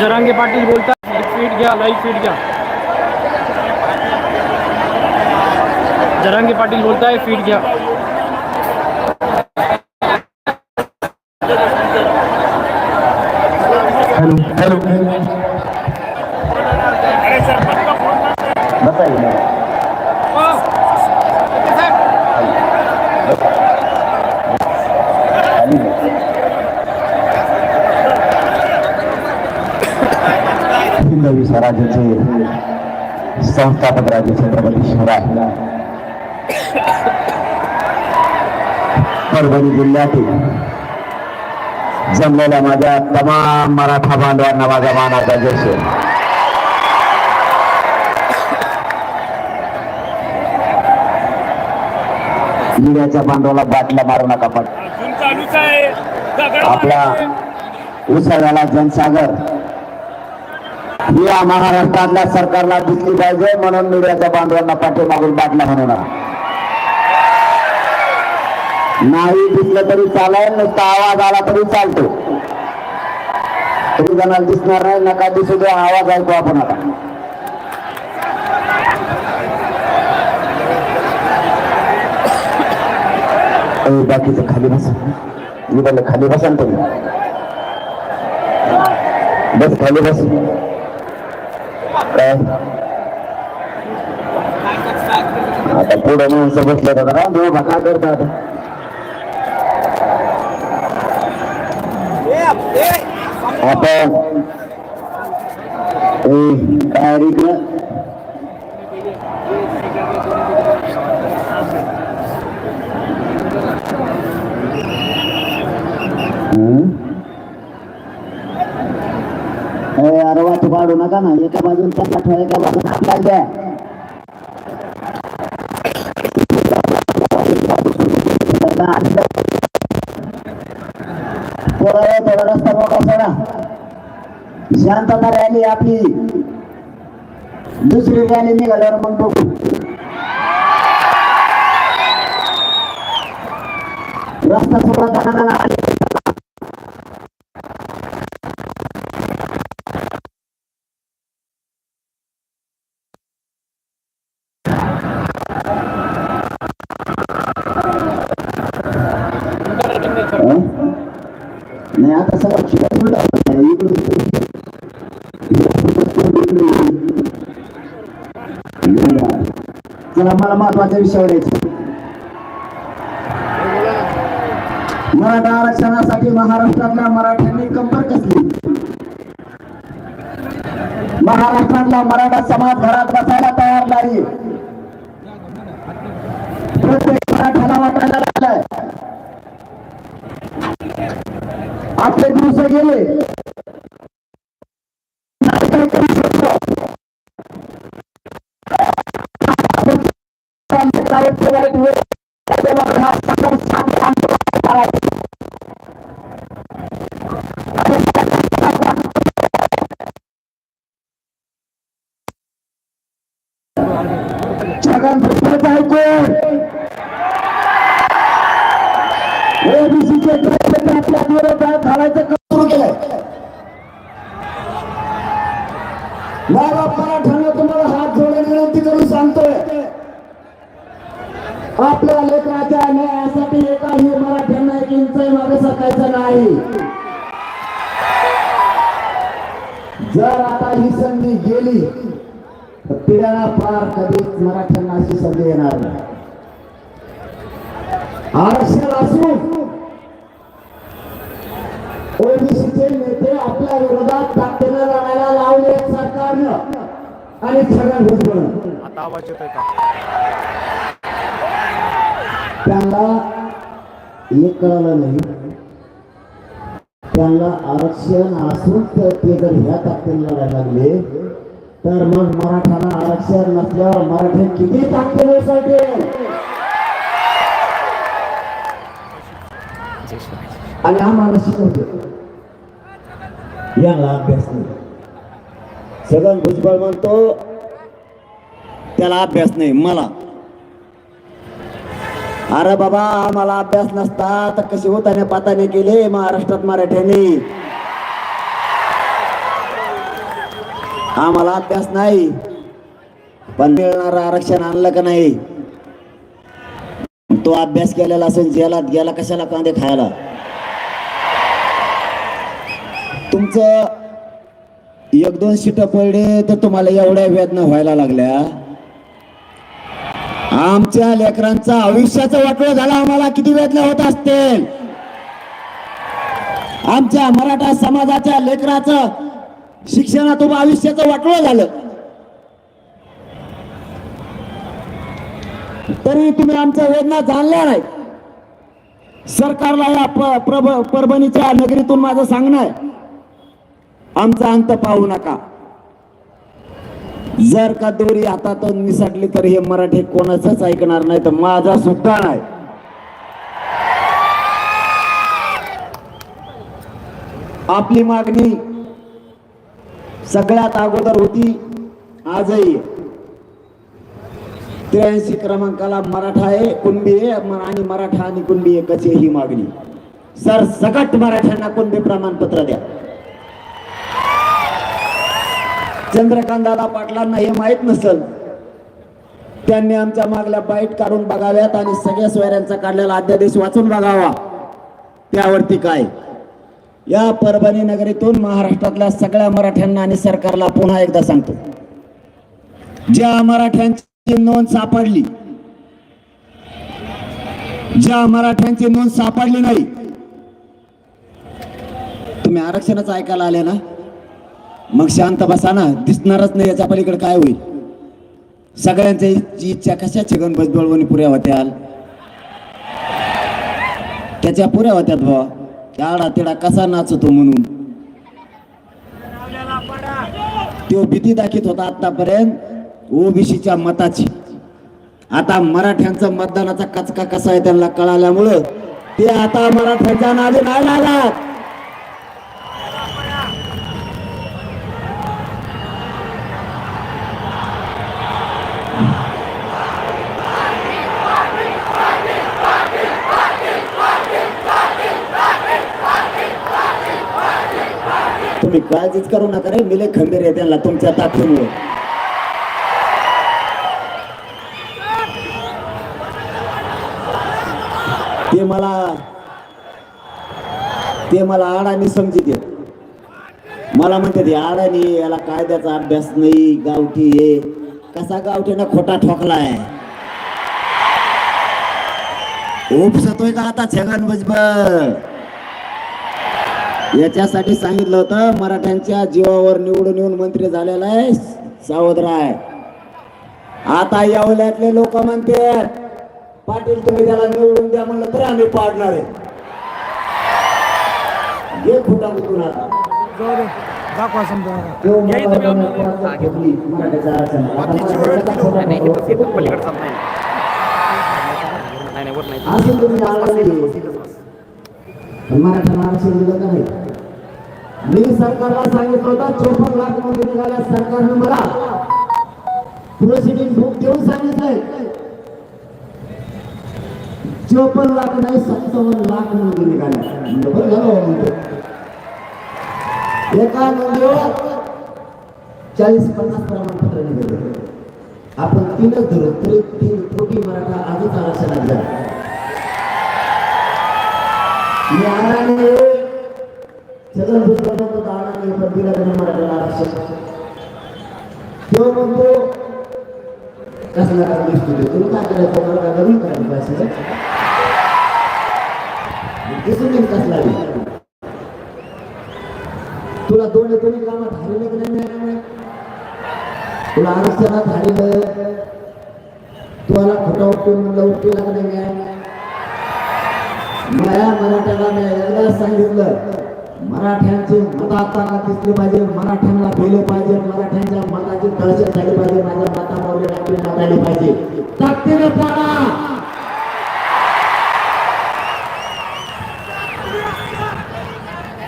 जरांगे पाटील बोलतात फीट घ्या live feet घ्या. जरांगे पाटील बोलताय फीट घ्या. संस्थापक राजे छत्रपती शिवराय. परभणी जिल्ह्यातील जमलेल्या माझ्या तमाम मराठा बांधवांना माझा मानाचा जश मीडियाच्या बांधवाला बाटला मारू नका पण. चालूच आहे. दगड आपला उसळ्याला जनसागर. ही या महाराष्ट्रातल्या सरकारला दिसली पाहिजे म्हणून मीडियाच्या बांधवांना पाठीमागून बाटला म्हणणार नाही दिसलं तरी चालेल नुसता आवाज आला तरी चालतो. तरी जणांना दिसणार नाही नका दिसू दे आवाज ऐकू आपण आता. बाकीचं खाली बस. मी खाली बसा तुम्ही. बस खाली बस. काय आता पुढे माणसं बसले तर का करतात आपण ए, काय रे इकडं? हम्म? ए, काढू नका म्हणजे ना एका बाजून पत्ता ठेवा एका बाजून आपल्याला द्या. थोडा वेळ थोडा रस्ता मोठा सोडा. शांतता रॅली आपली. दुसरी रॅली निघाल्यावर मग बघू. रस्ता सोडा नाही आता सगळं शिकत उलटं. इकडून तिकडून. चला मला महत्त्वाच्या विषयावर यायचं मराठा आरक्षणासाठी महाराष्ट्रातल्या मराठ्यांनी कंबर कसली महाराष्ट्रातला मराठा समाज घरात बसायला तयार नाही प्रत्येक मराठ्याला वाटायला लागलाय आपले दिवस गेले नाही काय करू शकतो. आपण चालत वाईट वेळ त्याच्यावर हा सकल सामना आमचा करायचा. छगन भुजबळच गेली तर पिढ्याला पार कधीच मराठ्यांना अशी संधी येणार नाही. आरक्षण असून ओबीसीचे नेते आपल्या विरोधात ताकदीनं लढायला लावले सरकारनं आणि छगन भुजबळ. त्यांना एक कळलं नाही. त्यांना आरक्षण असून तर ते जर ह्या ताकदीनं लढायला लागले तर मग मराठाला आरक्षण नसल्यावर मराठी किती ताकदीने सांगेल आणि आम्हाला शिकवतो याला अभ्यास नाही. सगळं भुजबळ म्हणतो त्याला अभ्यास नाही मला. अरे बाबा आम्हाला अभ्यास नसता तर कशी होताने पाताने केले महाराष्ट्रात मराठ्यांनी? आम्हाला अभ्यास नाही. पण मिळणार आरक्षण आणलं का नाही? तो अभ्यास केलेला असेल जेलात गेला कशाला कांदे खायला? तुमचं एक दोन सीट पडले तर तुम्हाला एवढ्या वेदना व्हायला लागल्या. आमच्या लेकरांचा आयुष्याचा वाटोळ झाला आम्हाला किती वेदना होत असतील? आमच्या मराठा समाजाच्या लेकराचं शिक्षणातून आयुष्याचं वाटोळ झालं. तरी तुम्ही आमच्या वेदना जाणल्या नाही सरकारला या प्रभ- परभणीच्या नगरीतून माझं सांगणं आहे. आमचा अंत पाहू नका. जर का दोरी हातातून निसटली तर हे मराठी कोणाचंच ऐकणार नाही तर माझा सुद्धा नाही. आपली मागणी सगळ्यात अगोदर होती आजही. त्र्याऐंशी क्रमांकाला मराठा आहे कुणबी आहे आणि मराठा आणि कुणबी आहे कशी ही मागणी. सर सकट मराठ्यांना कुणबी प्रमाणपत्र द्या. चंद्रकांत दादा पाटलांना हे माहीत नसल. त्यांनी आमच्या मागल्या बाईट काढून बघाव्यात आणि सगळ्या सोयऱ्यांचा काढलेला अध्यादेश वाचून बघावा. त्यावरती काय? या परभणी नगरीतून महाराष्ट्रातल्या सगळ्या मराठ्यांना आणि सरकारला पुन्हा एकदा सांगतो. ज्या मराठ्यांची नोंद सापडली ज्या मराठ्यांची नोंद सापडली नाही तुम्ही आरक्षणाचं ऐकायला आले ना? मग शांत बसा ना दिसणारच नाही याच्या पलीकडे काय होईल? सगळ्यांची इच्छा कशाची गणपती बळवणी पुऱ्या होत्याल? त्याच्या पुऱ्या होत्यात बाबा त्याडा तिडा कसा नाचतो म्हणून? तो भीती दाखवत होता आतापर्यंत. ओबीसीच्या मताची. आता मराठ्यांचं मतदानाचा कचका कसा आहे त्यांना कळाल्यामुळं ते आता मराठ्यांच्या नादी नाही लागत तुम्ही काळजीच करू नका रे. मिले खंबीर आहे त्यांना तुमच्या ताकदीमुळे. ते मला ते मला आडानी समजित मला म्हणते ते आडानी याला कायद्याचा अभ्यास नाही गावठी आहे कसा गावठीनं खोटा ठोकलाय? उपसतोय का आता छगन भुजबळ? याच्यासाठी सांगितलं होतं मराठ्यांच्या जीवावर निवडून येऊन मंत्री झालेला आहे सावध राय आता यावल्यातले लोक म्हणते पाटील तुम्ही त्याला निवडून द्या म्हणलं तरी आम्ही पाडणार आहे. हे खोटा कुठून आता दाखवा समजा. मराठा नाही पण मराठ्याला आरक्षण दिलं का नाही मी सरकारला सांगितलं होतं चोपन्न लाख नोंदी निघाल्या सरकारने मला प्रोसिडिंग बुक देऊन सांगितलंय. चोपन्न लाख नाही सत्तावन्न लाख नोंदी निघाल्या. बरं झालं म्हणतो एका नोंदीवर चाळीस पन्नास प्रमाणपत्र निघाले. आपण तीनच धरू तरी तीन कोटी मराठा आधीच आरक्षणात झाला मी आणाने सगळं दुष्कर्म मराठ्याला आरक्षण. तो म्हणतो कसला काय दिसतो ते? तुला काय करायचं मला नवीन पाहिजे दिसून येईल कसला तुला दोन दोन्ही कामात हारले की नाही तुला आरक्षणात हारलं तुम्हाला खोटा उपयोग म्हणलं उपयोगाला नाही मिळाला मला मराठ्याला मी एकदा सांगितलं. मराठ्यांचे मत आता दिसले पाहिजे मराठ्यांना भेले पाहिजे मराठ्यांच्या मताची दहशत झाली पाहिजे माझ्या माता मतामध्ये आपली मत पाहिजे. ताकदीने पाडा!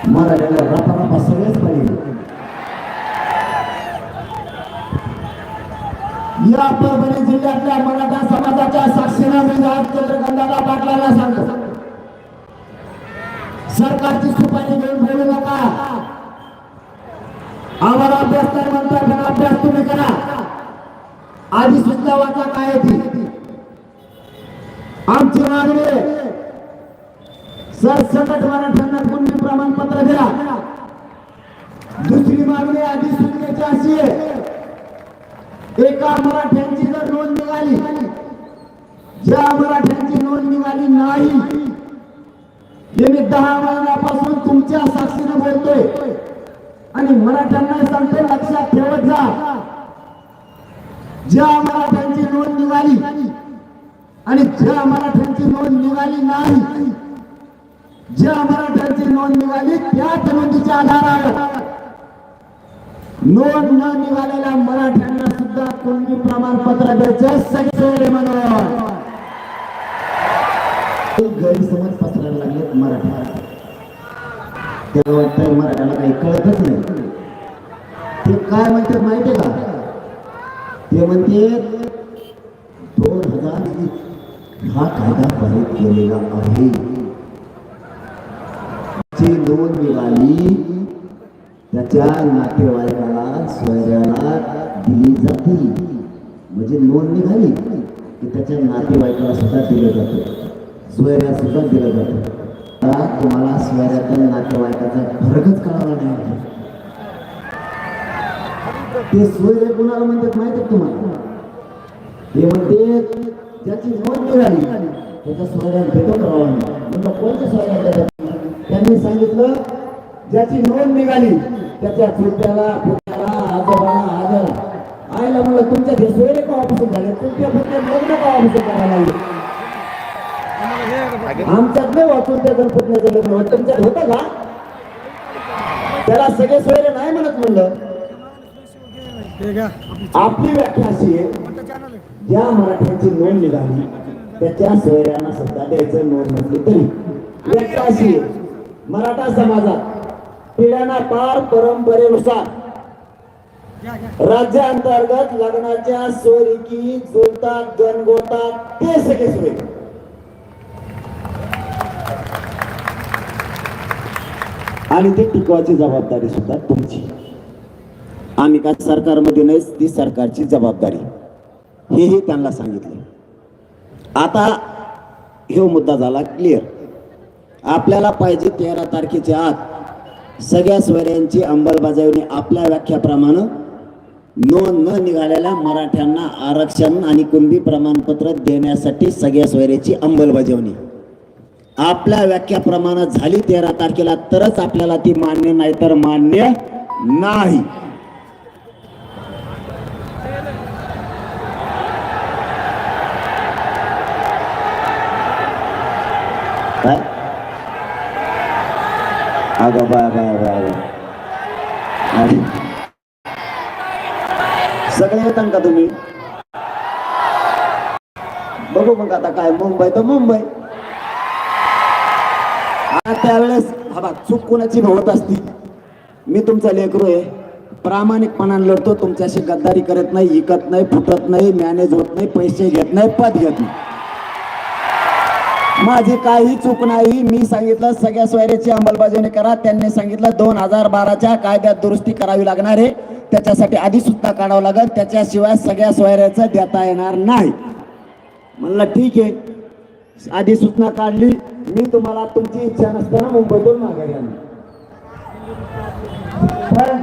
मराठ्याला रपा रपा सगळेच पाहिजे. या परभणी जिल्ह्यातल्या मराठा समाजाच्या साक्षीनं मी आज चंद्रकांताला पाटलाला सांगतो. सरकारची सुपारी घेऊन बोलू नका. आम्हाला अभ्यास तर म्हणतात पण अभ्यास तुम्ही करा. आधी सुद्धा वाचा काय आहे ती? आमची मागणी आहे. सरसकट मराठ्यांना कुणबी प्रमाणपत्र द्या दुसरी मागणी अधिसूचनेची अशी आहे. एका मराठ्यांची जर नोंद निघाली ज्या मराठ्यांची नोंद निघाली नाही मी दहा महिन्यापासून तुमच्या साक्षीने बोलतोय. आणि मराठ्यांना सांगते लक्षात ठेवत जा. ज्या मराठ्यांची नोंद निघाली आणि ज्या मराठ्यांची नोंद निघाली नाही ज्या मराठ्यांची नोंद निघाली त्याच नोंदीच्या आधारावर. नोंद न निघालेल्या मराठ्यांना सुद्धा कोणती प्रमाणपत्र द्यायचं? सगळे म्हणून गैरसमज पसरायला लागलेत मराठा त्याला वाटतं मराठ्याला काही कळतच नाही. ते काय म्हणतात माहितीये का? ते म्हणते दोन हजार हा कायदा पारित केलेला आहे. जी नोंद निघाली त्याच्या नातेवाईकाला सोयऱ्याला दिली जाते. म्हणजे नोंद निघाली की त्याच्या नातेवाईकाला सुद्धा दिलं जातं. सोयऱ्या सुद्धा दिलं जातं. आता तुम्हाला सोयऱ्याच्या नातेवाईकाचा फरकच कळावा नाही ते सोयरे कुणाला म्हणतात माहीत आहे तुम्हाला? ते म्हणते ज्याची नोंद झाली त्याच्या सोयऱ्यात भेटो करावा म्हणजे कोणत्या सोयऱ्यात त्यांनी सांगितलं ज्याची नोंद निघाली त्याच्या चुलत्याला पुत्याला आजोबाला आजर आईला म्हणलं तुमच्या ते सोयरे केव्हापासून झाले? तुमच्या फक्त लग्न का केव्हापासून करायला लागले? आमच्यात नाही वाचून त्या गणपतीचं लग्न. होत तुमच्यात होतं का? त्याला सगळे सोयरे नाही म्हणत म्हणलं. आपली व्याख्या अशी आहे ज्या मराठ्यांची नोंद निघाली त्याच्या सोयऱ्यांना सध्या द्यायचं नोंद नसली तरी. व्याख्या अशी आहे मराठा समाजात पिढ्यांना पार परंपरेनुसार राज्याअंतर्गत लग्नाच्या सोयरीकी जुळतात गणगोतात ते सगळे सोयरे. आणि ते टिकवायची जबाबदारी सुद्धा तुमची. आम्ही काय सरकारमध्ये नाही ती सरकारची जबाबदारी. हेही त्यांना सांगितले. आता हे मुद्दा झाला क्लिअर आपल्याला पाहिजे तेरा तारखेच्या आत सगळ्या स्वऱ्यांची अंमलबजावणी आपल्या व्याख्याप्रमाणे नोंद न निघालेल्या मराठ्यांना आरक्षण आणि कुणबी प्रमाणपत्र देण्यासाठी सगळ्या सोयऱ्याची अंमलबजावणी. आपल्या व्याख्याप्रमाणे झाली तेरा तारखेला तरच आपल्याला ती मान्य नाही तर मान्य नाही. काय? अगं बाय बाय बाय सगळे येतात का तुम्ही? बघू मग आता काय मुंबई तर मुंबई. त्यावेळेस हा बघ चूक कोणाची होत असती. मी तुमचा लेकरू आहे. प्रामाणिकपणाने लढतो. तुमच्याशी गद्दारी करत नाही इकत नाही फुटत नाही मॅनेज होत नाही पैसे घेत नाही पद घेत नाही. माझी काही चूक नाही. मी सांगितलं सगळ्या सोयऱ्याची अंमलबजावणी करा. त्यांनी सांगितलं दोन हजार बाराच्या कायद्यात दुरुस्ती करावी लागणार आहे. त्याच्यासाठी आधी सुद्धा काढावं लागेल. त्याच्याशिवाय सगळ्या सोयऱ्याचं देता येणार नाही. म्हणलं ठीक आहे. आधी सूचना काढली. मी तुम्हाला तुमची इच्छा नसताना मुंबईतून माघारी आणली पण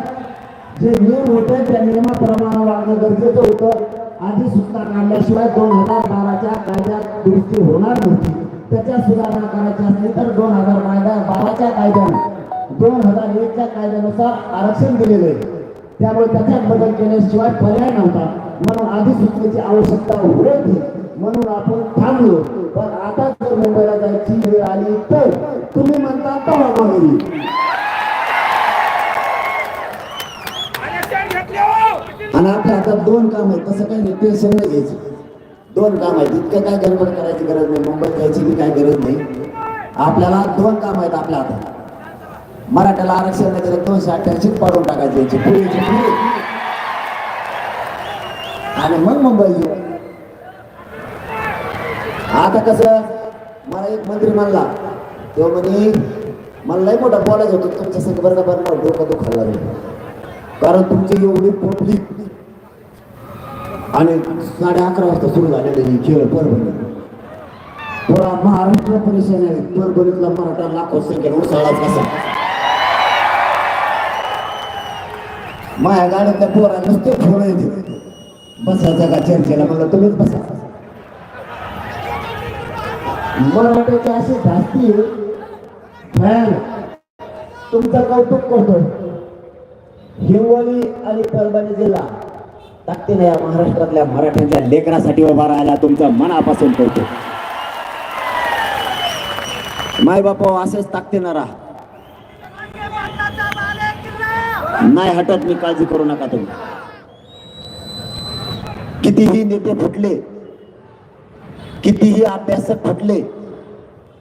जे नियम होते त्या नियमाप्रमाणे वागणं गरजेचं होतं आधी सूचना काढल्याशिवाय दोन हजार बाराच्या कायद्यात दुरुस्ती होणार नव्हती. त्याच्या सुधारणा करायच्या असली तर दोन हजार कायदा बाराच्या कायद्याने दोन हजार एकच्या कायद्यानुसार आरक्षण दिलेलं आहे. त्यामुळे त्याच्यात बदल केल्याशिवाय पर्याय नव्हता. म्हणून आधी सूचनेची आवश्यकता होती. म्हणून आपण थांबलो. पण आता जर मुंबईला जायची वेळ आली तर तुम्ही म्हणता तवा मागणी आणि आपल्या हातात दोन काम आहेत. तसं काही नाही टेन्शन नाही घ्यायचं. दोन काम आहेत. इतकं काय गडबड करायची गरज नाही. मुंबईत जायची बी काय गरज नाही. आपल्याला दोन काम आहेत आपल्या हातात. मराठ्याला आरक्षण नाही दिलं दोनशे अठ्ठ्याऐंशी पाडून टाकायची याची पुढे. आणि मग मुंबई येऊ. आता कसं मला एक मंत्री म्हणला. तो म्हणे मला लय मोठा बोलायचं होतं तुमच्या संघ बरं का बरं डोकं दुखायला लागलं. कारण तुमची एवढी पब्लिक आणि साडे अकरा वाजता सुरू झालेले हे खेळ परभणी. पुरा महाराष्ट्र परिषद आहे परभणीतला मराठा लाखो संख्येने उसळला कसा. माझ्या गाड्यातल्या पोरा नुसते फोन येते बसा जगा चर्चेला? म्हणलं तुम्हीच बसा. मराठ्याचे असे जास्ती फॅन तुमचं कौतुक करतो. हिंगोली आणि परभणी जिल्हा. ताकदीने या महाराष्ट्रातल्या मराठ्यांच्या लेकरासाठी उभा राहायला तुमचं मनापासून कौतुक. माय बापा असेच ताकदीनं राहा. नाही हटत मी काळजी करू नका तुम्ही. कितीही नेते फुटले कितीही अभ्यासक फुटले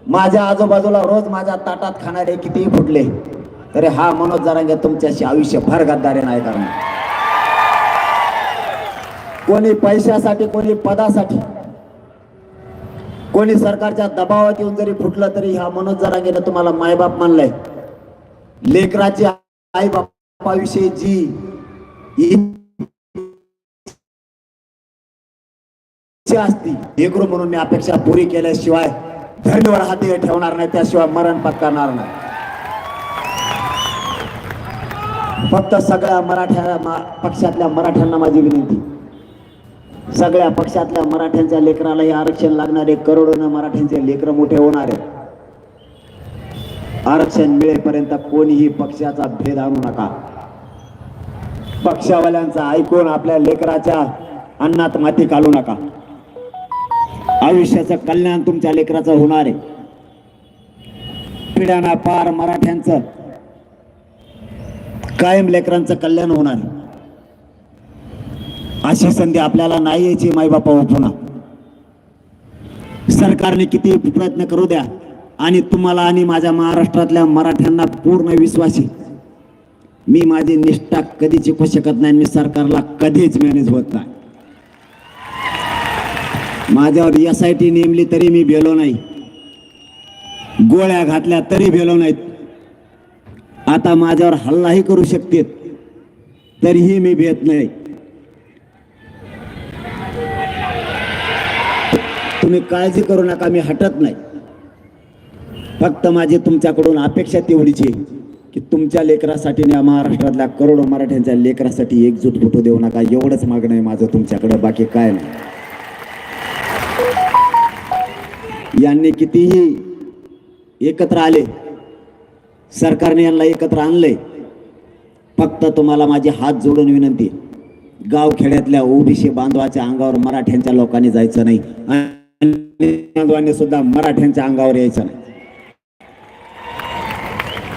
माझ्या आजूबाजूला रोज माझ्या ताटात खाणारे कितीही फुटले तरी हा मनोज जरांगे तुमच्याशी आयुष्यभर गद्दारी नाही करणार. कोणी पैशासाठी कोणी पदासाठी कोणी सरकारच्या दबावात येऊन जरी फुटलं तरी हा मनोज जरांगेनं तुम्हाला मायबाप मानलाय. लेकराची आई बापाविषयी जी इच्छा असती. लेकरू म्हणून मी अपेक्षा पुरी केल्याशिवाय धरणीवर हाती ठेवणार नाही त्याशिवाय मरण पत्करणार नाही. फक्त सगळ्या मराठ्या मा- पक्षातल्या मराठ्यांना माझी विनंती. सगळ्या पक्षातल्या मराठ्यांच्या लेकराला हे आरक्षण लागणारे करोडोनं मराठ्यांचे लेकर मोठे होणार आहेत. आरक्षण मिळेपर्यंत कोणीही पक्षाचा भेद आणू नका. पक्षावाल्यांचा ऐकून आपल्या लेकराच्या अन्नात माती घालू नका. आयुष्याचं कल्याण तुमच्या लेकराचं होणार आहे. पिढ्याना पार मराठ्यांचं कायम लेकरांचं कल्याण होणार अशी संधी आपल्याला नाही यायची माईबापा पुन्हा सरकारने किती प्रयत्न करू द्या आणि तुम्हाला आणि माझ्या महाराष्ट्रातल्या मराठ्यांना पूर्ण विश्वास. आहे मी माझी निष्ठा कधीच शिकू शकत नाही मी सरकारला कधीच मॅनेज होत नाही. माझ्यावर एस आय टी नेमली तरी मी भेलो नाही. गोळ्या घातल्या तरी भेलो नाहीत. आता माझ्यावर हल्लाही करू शकतेत. तरीही मी भेट नाही. तुम्ही काळजी करू नका मी हटत नाही. फक्त माझी तुमच्याकडून अपेक्षा तेवढीच आहे की तुमच्या लेकरासाठी या महाराष्ट्रातल्या करोडो मराठ्यांच्या लेकरासाठी एकजूट फुटू देऊ नका. एवढंच मागणं आहे माझं तुमच्याकडे बाकी काय नाही. यांनी कितीही एकत्र आले सरकारने यांना एकत्र आणलंय. फक्त तुम्हाला माझी हात जोडून विनंती गाव खेड्यातल्या ओबीसी बांधवाच्या अंगावर मराठ्यांच्या लोकांनी जायचं नाही बांधवांनी सुद्धा मराठ्यांच्या अंगावर यायचं नाही.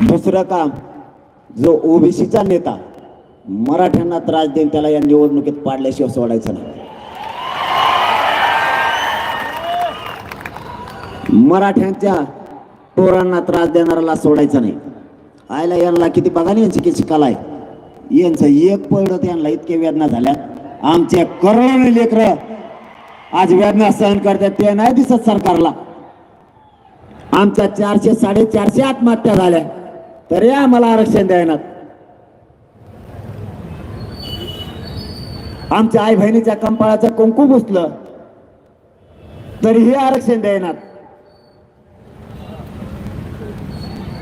दुसरं काम जो ओबीसीचा नेता मराठ्यांना त्रास देईन त्याला या निवडणुकीत पाडल्याशिवाय सोडायचं नाही. मराठ्यांच्या पोरांना त्रास देणाऱ्याला सोडायचा नाही. आयला यांना किती बघा ना यांची किती कला आहे. यांचं एक पडत यांना इतके वेदना झाल्या. आमच्या करोडो लेकर आज वेदना सहन करतात ते नाही दिसत सरकारला. आमच्या चारशे साडेचारशे आत्महत्या झाल्या. तरी आम्हाला आरक्षण द्यायनात आमच्या आई बहिणीच्या कंपाळाचं कुंकू पुसलं. तरीही आरक्षण द्यायनात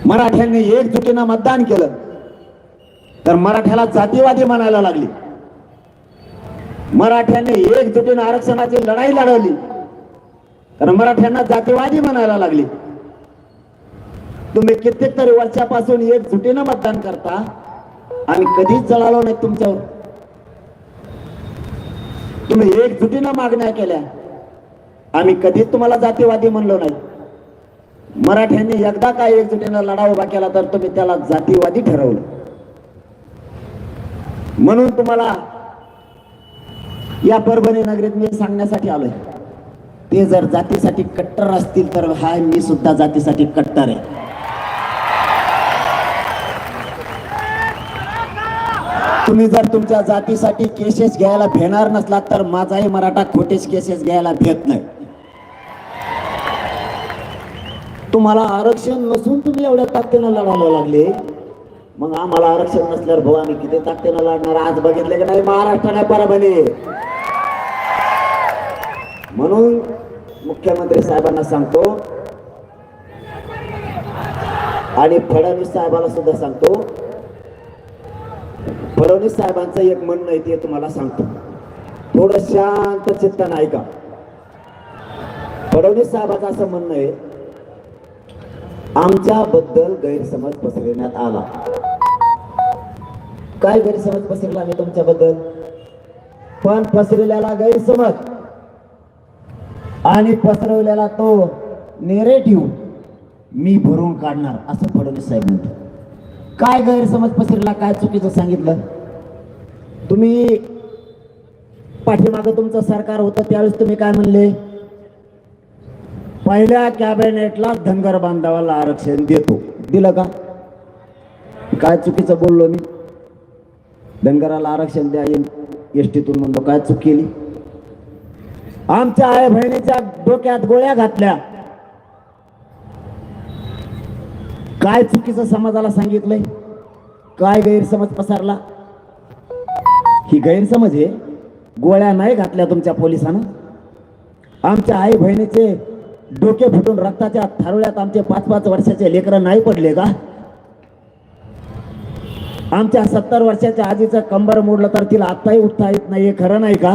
मराठ्यांनी एकजुटीनं मतदान केलं तर मराठ्याला जातीवादी म्हणायला लागली. मराठ्यांनी एकजुटीनं आरक्षणाची लढाई लढवली तर मराठ्यांना जातीवादी म्हणायला लागली. तुम्ही कित्येक तरी वर्षापासून एकजुटीनं मतदान करता आणि कधीच जळालो नाही तुमच्यावर. तुम्ही एकजुटीनं मागण्या केल्या आम्ही कधीच तुम्हाला जातीवादी म्हणलो नाही. मराठ्यांनी एकदा काय एकजुटीनं लढा उभा केला तर तुम्ही त्याला जातीवादी ठरवलं. म्हणून तुम्हाला या परभणी नगरीत मी सांगण्यासाठी आलोय. ते जर जातीसाठी कट्टर असतील तर हा मी सुद्धा जातीसाठी कट्टर आहे. तुम्ही जर तुमच्या जातीसाठी केसेस घ्यायला भेणार नसलात तर माझाही मराठा खोटेच केसेस घ्यायला भेट नाही. तुम्हाला आरक्षण नसून तुम्ही एवढ्या ताकदीनं लढायला लागले. मग आम्हाला आरक्षण नसल्यावर भाऊ आम्ही किती ताकदीनं लढणार? आज बघितले की नाही? महाराष्ट्र नाही परभणी म्हणून मुख्यमंत्री साहेबांना सांगतो आणि फडणवीस साहेबाला सुद्धा सांगतो फडणवीस साहेबांचं एक म्हणणं आहे ते तुम्हाला सांगतो. थोडं शांत चित्तानं ऐका. फडणवीस साहेबाचं असं म्हणणं आहे आमच्याबद्दल गैरसमज पसरवण्यात आला. काय गैरसमज पसरला मी तुमच्याबद्दल? पण पसरलेला गैरसमज आणि पसरवलेला तो नेरेटिव्ह मी भरून काढणार असं फडणवीस साहेब म्हणतो काय गैरसमज पसरला काय चुकीचं सांगितलं? तुम्ही पाठीमागं तुमचं सरकार होतं त्यावेळेस तुम्ही काय म्हणले? पहिल्या कॅबिनेटला धनगर बांधवाला आरक्षण देतो. दिलं का? काय चुकीचं बोललो मी? धनगराला आरक्षण द्या एस टीतून म्हणतो काय चूक केली? आमच्या आई बहिणीच्या डोक्यात गोळ्या घातल्या. काय चुकीचं समाजाला सांगितलंय? काय गैरसमज पसरला? ही गैरसमज आहे गोळ्या नाही घातल्या तुमच्या पोलिसानं. आमच्या आई बहिणीचे डोके फुटून रक्ताच्या थारोळ्यात आमचे पाच पाच वर्षाचे लेकरं नाही पडले का? आमच्या सत्तर वर्षाच्या आजीचं कंबर मोडलं तर तिला आत्ताही उठता येत नाही हे खरं नाही का?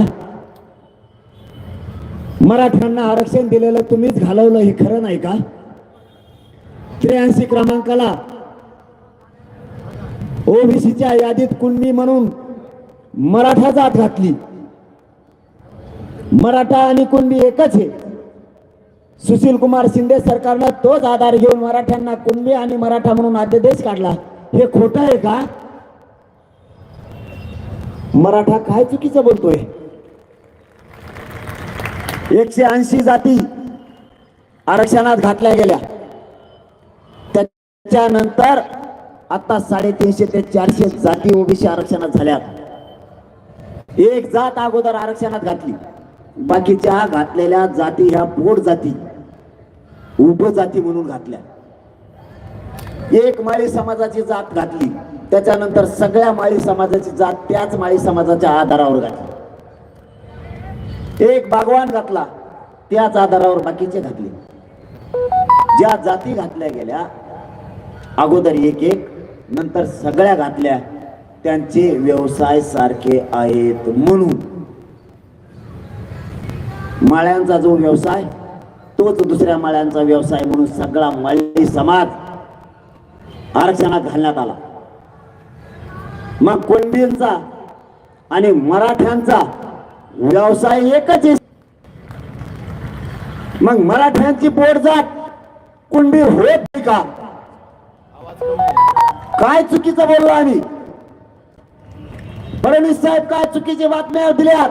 मराठ्यांना आरक्षण दिलेलं तुम्हीच घालवलं हे खरं नाही का? त्र्याऐंशी क्रमांकाला ओबीसीच्या यादीत कुणबी म्हणून मराठा जात घातली. मराठा आणि कुणबी एकच आहे. सुशील कुमार शिंदे सरकारनं तोच आधार घेऊन मराठ्यांना कुणबी आणि मराठा म्हणून अध्यादेश काढला. हे खोटं आहे का? मराठा काय चुकीचं बोलतोय? एकशे ऐंशी जाती आरक्षणात घातल्या गेल्या. त्याच्यानंतर आता साडेतीनशे ते चारशे जाती ओबीसी आरक्षणात झाल्या एक जात अगोदर आरक्षणात घातली. बाकीच्या घातलेल्या जाती ह्या पोट जाती. उपजाती म्हणून घातल्या. एक माळी समाजाची जात घातली. त्याच्यानंतर सगळ्या माळी समाजाची जात त्याच माळी समाजाच्या आधारावर घातली. एक बागवान घातला त्याच आधारावर बाकीचे घातले. ज्या जाती घातल्या गेल्या अगोदर एक एक नंतर सगळ्या घातल्या त्यांचे व्यवसाय सारखे आहेत म्हणून. माळ्यांचा जो व्यवसाय तोच दुसऱ्या माळ्यांचा व्यवसाय म्हणून सगळा माळी समाज आरक्षणात घालण्यात आला. मग कुणबींचा आणि मराठ्यांचा व्यवसाय एकच मग मराठ्यांची पोट जात कुंडी होत का? काय चुकीचं बोललो आम्ही? फडणवीस साहेब काय चुकीची बातम्या दिल्यात?